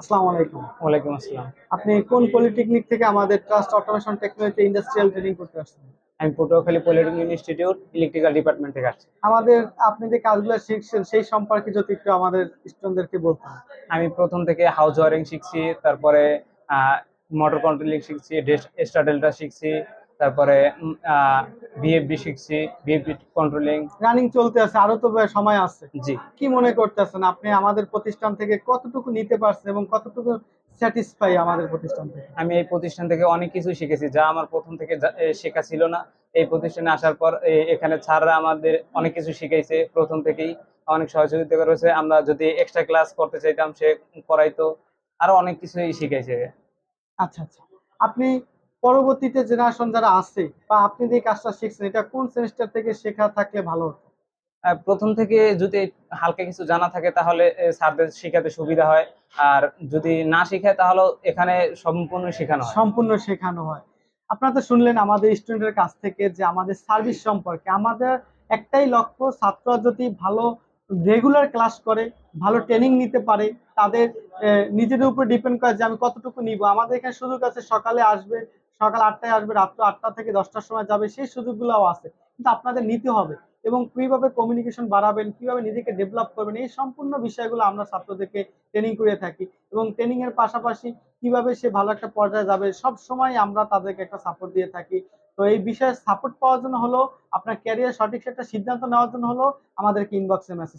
আসসালামু আলাইকুম। ওয়ালাইকুম আসসালাম। আপনি কোন পলিটেকনিক থেকে আমাদের trust automation technology industrial training করতে আসছেন? আমি Patuakhali polytechnic institute electrical department থেকে আসছি। আমাদের আপনি যে কাজগুলো শিখছেন সেই সম্পর্কে যদি একটু আমাদের স্টুডেন্টদেরকে বলতেন। আমি প্রথম থেকে হাউস ওয়ারিং শিখছি তারপরে মোটর কন্ট্রোলিং শিখছি এক্সট্রা ডেল্টা শিখছি তারপরে বিএফডি শিখছি বিএফডি কন্ট্রোলিং রানিং চলতে আছে আরও তো সময় আছে। জি। কি মনে করতেছেন আপনি আমাদের প্রতিষ্ঠান থেকে কতটুকু নিতে পারছেন এবং কতটুকু স্যাটিসফাই আমাদের প্রতিষ্ঠান থেকে? আমি এই প্রতিষ্ঠান থেকে অনেক কিছু শিখেছি যা আমার প্রথম থেকে শেখা ছিল না। এই প্রতিষ্ঠানে আসার পর এখানে স্যাররা আমাদের অনেক কিছু শিখাইছে প্রথম থেকেই। অনেক সহযোগিতা করেছে আমরা যদি এক্সট্রা ক্লাস করতে চাইতাম সে করাইতো। আরও অনেক কিছুই শিখাইছে। আচ্ছা আচ্ছা। আপনি পরবর্তীতে জেনারেশন যারা আছে বা আপনি যে কাজটা শিখছেন এটা কোন সেমিস্টার থেকে শেখা থাকলে ভালো হতো? প্রথম থেকে যদি হালকা কিছু জানা থাকে তাহলে স্যারদের শেখাতে সুবিধা হয়। আর যদি না শেখায় তাহলে এখানে সম্পূর্ণ শেখানো হয়। সম্পূর্ণ শেখানো হয়। আপনারা তো শুনলেন আমাদের স্টুডেন্টের কাছ থেকে যে আমাদের সার্ভিস সম্পর্কে। আমাদের একটাই লক্ষ্য ছাত্র যদি ভালো রেগুলার ক্লাস করে ভালো ট্রেনিং নিতে পারে তাদের নিজেদের উপর ডিপেন্ড করে যে আমি কতটুকু নিব। আমাদের এখানে সুযোগ আছে সকালে আসবে সকাল আটটায় আসবে, রাত্র আটটা থেকে দশটার সময় যাবে, সেই সুযোগগুলোও আছে। কিন্তু আপনাদের নিতে হবে এবং কীভাবে কমিউনিকেশন বাড়াবেন, কীভাবে নিজেকে ডেভেলপ করবেন, এই সম্পূর্ণ বিষয়গুলো আমরা ছাত্রদেরকে ট্রেনিং করে থাকি এবং ট্রেনিং এর পাশাপাশি কীভাবে সে ভালো একটা পর্যায়ে যাবে, সব সময় আমরা তাদেরকে একটা সাপোর্ট দিয়ে থাকি। তো এই বিষয়ে সাপোর্ট পাওয়ার জন্য হলো, আপনার ক্যারিয়ার সঠিক একটা সিদ্ধান্ত নেওয়ার জন্য হলো, আমাদেরকে ইনবক্সে মেসেজ